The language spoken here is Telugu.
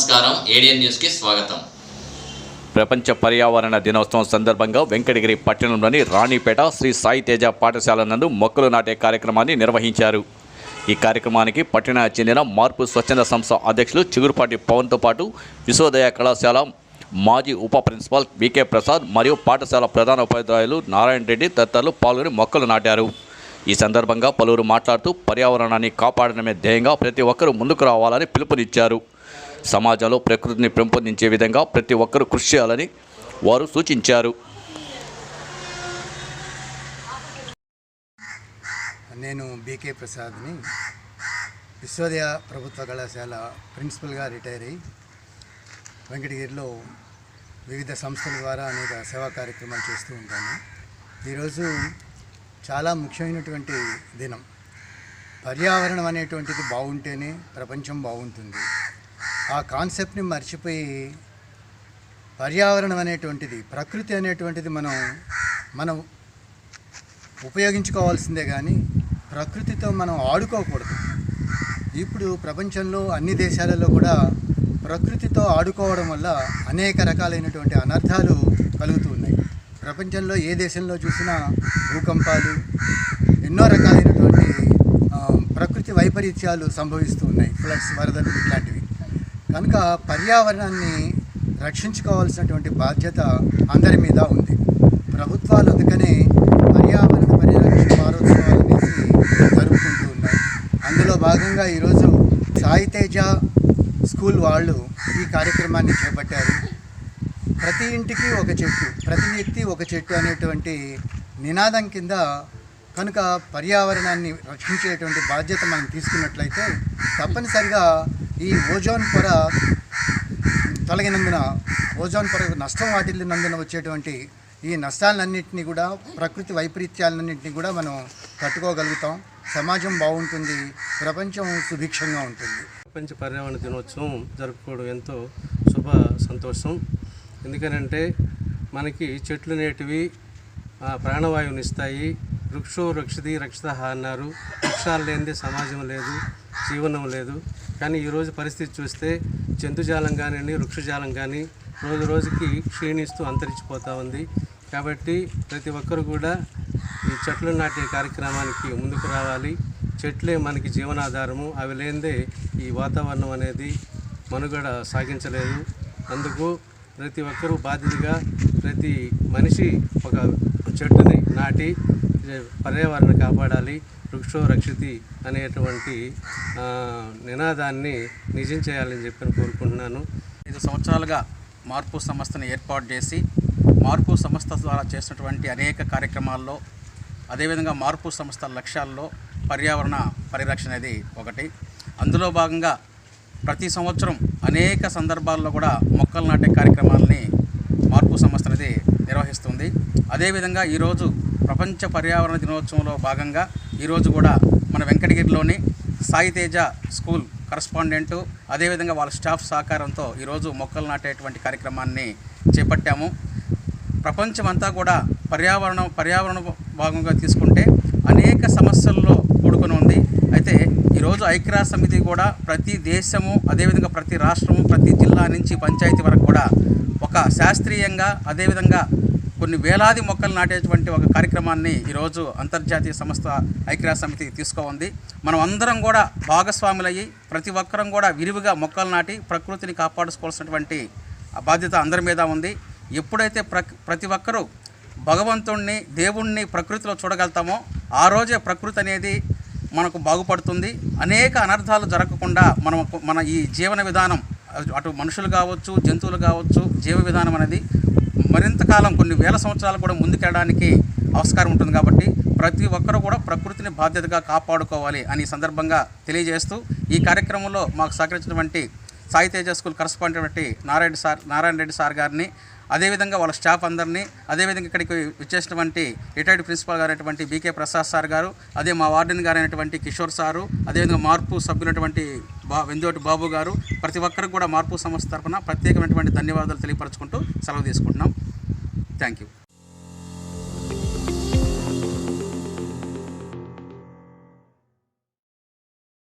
నమస్కారం. ఏడియన్ న్యూస్కి స్వాగతం. ప్రపంచ పర్యావరణ దినోత్సవం సందర్భంగా వెంకటగిరి పట్టణంలోని రాణిపేట శ్రీ సాయి తేజ పాఠశాల నందు మొక్కలు నాటే కార్యక్రమాన్ని నిర్వహించారు. ఈ కార్యక్రమానికి పట్టణానికి చెందిన మార్పు స్వచ్ఛంద సంస్థ అధ్యక్షులు చిగురుపాటి పవన్తో పాటు విశ్వోదయ కళాశాల మాజీ ఉప ప్రిన్సిపాల్ వికే ప్రసాద్ మరియు పాఠశాల ప్రధాన ఉపాధ్యాయులు నారాయణ రెడ్డి తదితరులు పాల్గొని మొక్కలు నాటారు. ఈ సందర్భంగా పలువురు మాట్లాడుతూ పర్యావరణాన్ని కాపాడడమే ధ్యేయంగా ప్రతి ఒక్కరూ ముందుకు రావాలని పిలుపునిచ్చారు. సమాజంలో ప్రకృతిని పెంపొందించే విధంగా ప్రతి ఒక్కరూ కృషి చేయాలని వారు సూచించారు. నేను బీకే ప్రసాద్ని విశ్వోదయ ప్రభుత్వ కళాశాల ప్రిన్సిపల్గా రిటైర్ అయ్యి వెంకటగిరిలో వివిధ సంస్థల ద్వారా అనేక సేవా కార్యక్రమాలు చేస్తూ ఉంటాను. ఈరోజు చాలా ముఖ్యమైనటువంటి దినం. పర్యావరణం అనేటువంటిది బాగుంటేనే ప్రపంచం బాగుంటుంది. ఆ కాన్సెప్ట్ని మర్చిపోయి పర్యావరణం అనేటువంటిది ప్రకృతి అనేటువంటిది మనం మనం ఉపయోగించుకోవాల్సిందే కానీ ప్రకృతితో మనం ఆడుకోకూడదు. ఇప్పుడు ప్రపంచంలో అన్ని దేశాలలో కూడా ప్రకృతితో ఆడుకోవడం వల్ల అనేక రకాలైనటువంటి అనర్థాలు కలుగుతూ ఉన్నాయి. ప్రపంచంలో ఏ దేశంలో చూసినా భూకంపాలు ఎన్నో రకాలైనటువంటి ప్రకృతి వైపరీత్యాలు సంభవిస్తూ ఉన్నాయి. ఫ్లడ్స్ వరదలు ఇట్లాంటివి. కనుక పర్యావరణాన్ని రక్షించుకోవాల్సినటువంటి బాధ్యత అందరి మీద ఉంది. ప్రభుత్వాలు అందుకనే పర్యావరణ పరిరక్షణ వారోత్సవాలు అనేసి జరుపుకుంటూ ఉన్నాయి. అందులో భాగంగా ఈరోజు సాయితేజ స్కూల్ వాళ్ళు ఈ కార్యక్రమాన్ని చేపట్టారు. ప్రతి ఇంటికి ఒక చెట్టు ప్రతి వ్యక్తి ఒక చెట్టు అనేటువంటి నినాదం కింద కనుక పర్యావరణాన్ని రక్షించేటువంటి బాధ్యత మనం తీసుకున్నట్లయితే తప్పనిసరిగా ఈ ఓజోన్ పొర తొలగినందున ఓజోన్ పొర నష్టం వాటిల్లినందున వచ్చేటువంటి ఈ నష్టాలన్నింటినీ కూడా ప్రకృతి వైపరీత్యాలన్నింటినీ కూడా మనం తట్టుకోగలుగుతాం. సమాజం బాగుంటుంది ప్రపంచం సుభిక్షంగా ఉంటుంది. ప్రపంచ పర్యావరణ దినోత్సవం జరుపుకోవడం ఎంతో శుభ సంతోషం. ఎందుకనంటే మనకి చెట్లు నేటివి ప్రాణవాయువునిస్తాయి. ప్రాణవాయువుని ఇస్తాయి వృక్షో రక్షితి రక్షిత అన్నారు. వృక్షాలు లేనిదే సమాజం లేదు. జీవనం లేదు. కానీ ఈరోజు పరిస్థితి చూస్తే జంతుజాలం కానివ్వండి వృక్షజాలం కానీ రోజు రోజుకి క్షీణిస్తూ అంతరించిపోతూ ఉంది. కాబట్టి ప్రతి ఒక్కరు కూడా ఈ చెట్లు నాటే కార్యక్రమానికి ముందుకు రావాలి. చెట్లే మనకి జీవనాధారము. అవి లేనిదే ఈ వాతావరణం అనేది మనుగడ సాగించలేదు. అందుకు ప్రతి ఒక్కరూ బాధ్యతగా ప్రతి మనిషి ఒక చెట్టుని నాటి పర్యావరణ కాపాడాలి వృక్షో రక్షితి అనేటువంటి నినాదాన్ని నిజం చేయాలని చెప్పి కోరుకుంటున్నాను. ఐదు సంవత్సరాలుగా మార్పు సంస్థను ఏర్పాటు చేసి మార్పు సంస్థ ద్వారా చేసినటువంటి అనేక కార్యక్రమాల్లో అదేవిధంగా మార్పు సంస్థ లక్ష్యాల్లో పర్యావరణ పరిరక్షణ అనేది ఒకటి. అందులో భాగంగా ప్రతి సంవత్సరం అనేక సందర్భాల్లో కూడా మొక్కలు నాటే కార్యక్రమాలని మార్పు సంస్థ అనేది నిర్వహిస్తుంది. అదేవిధంగా ఈరోజు ప్రపంచ పర్యావరణ దినోత్సవంలో భాగంగా ఈరోజు కూడా మన వెంకటగిరిలోని సాయితేజ స్కూల్ కరస్పాండెంటు అదేవిధంగా వాళ్ళ స్టాఫ్ సహకారంతో ఈరోజు మొక్కలు నాటేటువంటి కార్యక్రమాన్ని చేపట్టాము. ప్రపంచమంతా కూడా పర్యావరణం పర్యావరణ భాగంగా తీసుకుంటే అనేక సమస్యల్లో కూడుకొని ఉంది. అయితే ఈరోజు ఐక్యరాజ్య సమితి కూడా ప్రతి దేశము అదేవిధంగా ప్రతి రాష్ట్రము ప్రతి జిల్లా నుంచి పంచాయతీ వరకు కూడా ఒక శాస్త్రీయంగా అదేవిధంగా కొన్ని వేలాది మొక్కలు నాటేటువంటి ఒక కార్యక్రమాన్ని ఈరోజు అంతర్జాతీయ సంస్థ ఐక్యరాజ్య సమితి తీసుకోఉంది మనం అందరం కూడా భాగస్వాములయ్యి ప్రతి ఒక్కరం కూడా విరివిగా మొక్కలు నాటి ప్రకృతిని కాపాడుకోవాల్సినటువంటి బాధ్యత అందరి మీద ఉంది. ఎప్పుడైతే ప్ర ప్రతి ఒక్కరూ భగవంతుణ్ణి దేవుణ్ణి ప్రకృతిలో చూడగలుగుతామో ఆ రోజే ప్రకృతి అనేది మనకు బాగుపడుతుంది. అనేక అనర్థాలు జరగకుండా మనం మన ఈ జీవన విధానం అటు మనుషులు కావచ్చు జంతువులు కావచ్చు జీవ విధానం అనేది మరింత కాలం కొన్ని వేల సంవత్సరాలు కూడా ముందుకెళ్ళడానికి ఆస్కారం ఉంటుంది కాబట్టి ప్రతి ఒక్కరూ కూడా ప్రకృతిని బాధ్యతగా కాపాడుకోవాలి అని సందర్భంగా తెలియజేస్తూ ఈ కార్యక్రమంలో మాకు సహకరించినటువంటి Sai Teja school correspondent Narayana sir Narayana Reddy sir గారిని అదేవిధంగా వాళ్ళ స్టాఫ్ అందరినీ అదేవిధంగా ఇక్కడికి వచ్చేసినటువంటి రిటైర్డ్ ప్రిన్సిపాల్ గారైనటువంటి బీకే ప్రసాద్ సార్ గారు అదే మా వార్డెన్ గారైనటువంటి కిషోర్ సారు అదేవిధంగా మార్పు సభ్యులైనటువంటి బా వెందోటి బాబు గారు ప్రతి ఒక్కరికి కూడా మార్పు సంస్థ తరఫున ప్రత్యేకమైనటువంటి ధన్యవాదాలు తెలియపరచుకుంటూ సెలవు తీసుకుంటున్నాం. Thank you.